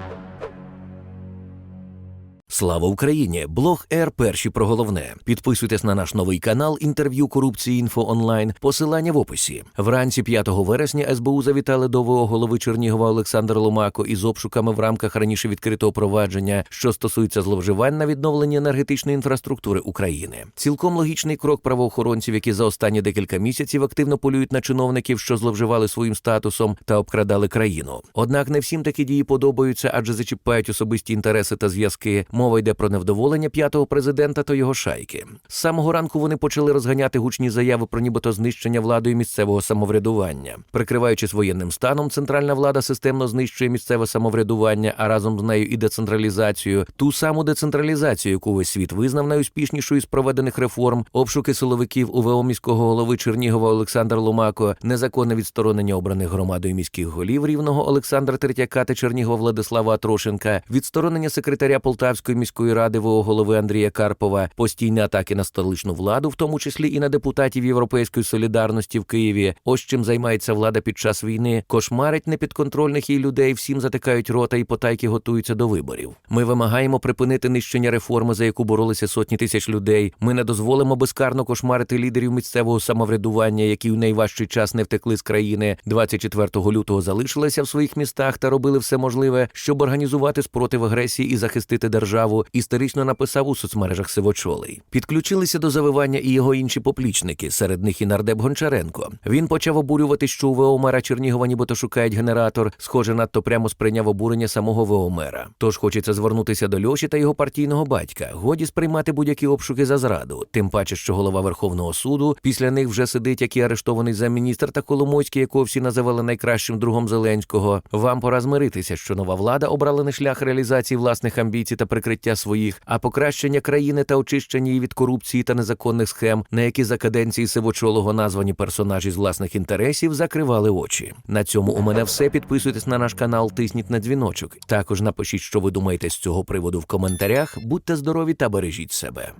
Thank you. Слава Україні! Блог Р. Перші про головне. Підписуйтесь на наш новий канал інтерв'ю корупції інфо онлайн. Посилання в описі. Вранці 5 вересня СБУ завітали до ВО голови Чернігова Олександр Ломако із обшуками в рамках раніше відкритого провадження, що стосується зловживань на відновлення енергетичної інфраструктури України. Цілком логічний крок правоохоронців, які за останні декілька місяців активно полюють на чиновників, що зловживали своїм статусом та обкрадали країну. Однак не всім такі дії подобаються, адже зачіпають особисті інтереси та зв'язки. Мова йде про невдоволення п'ятого президента та його шайки. З самого ранку вони почали розганяти гучні заяви про нібито знищення владою місцевого самоврядування. Прикриваючись воєнним станом, центральна влада системно знищує місцеве самоврядування, а разом з нею і децентралізацію, ту саму децентралізацію, яку весь світ визнав найуспішнішою з проведених реформ, обшуки силовиків УВО міського голови Чернігова Олександр Ломако, незаконне відсторонення обраних громадою міських голів рівного Олександра Третяка та Чернігова Владислава Атрошенка, відсторонення секретаря Полтавської міської ради ВО голови Андрія Карпова, постійні атаки на столичну владу, в тому числі і на депутатів Європейської солідарності в Києві. Ось чим займається влада під час війни, кошмарить непідконтрольних їй людей, всім затикають рота і потайки готуються до виборів. Ми вимагаємо припинити нищення реформи, за яку боролися сотні тисяч людей. Ми не дозволимо безкарно кошмарити лідерів місцевого самоврядування, які у найважчий час не втекли з країни. 24 лютого залишилися в своїх містах та робили все можливе, щоб організувати спротив агресії і захистити державу. Історично написав у соцмережах Сивочолий. Підключилися до завивання і його інші поплічники, серед них і нардеп Гончаренко. Він почав обурювати, що у ВО мера Чернігова нібито шукають генератор. Схоже, надто прямо сприйняв обурення самого ВО мера. Тож хочеться звернутися до Льоші та його партійного батька. Годі сприймати будь-які обшуки за зраду. Тим паче, що голова Верховного суду після них вже сидить, як і арештований замміністр та Коломойський, якого всі називали найкращим другом Зеленського. Вам пора змиритися, що нова влада обрала не шлях реалізації власних амбіцій та прикриття своїх, а покращення країни та очищення її від корупції та незаконних схем, на які за каденції сивочолого названі персонажі з власних інтересів закривали очі. На цьому у мене все. Підписуйтесь на наш канал, тисніть на дзвіночок. Також напишіть, що ви думаєте з цього приводу в коментарях. Будьте здорові та бережіть себе.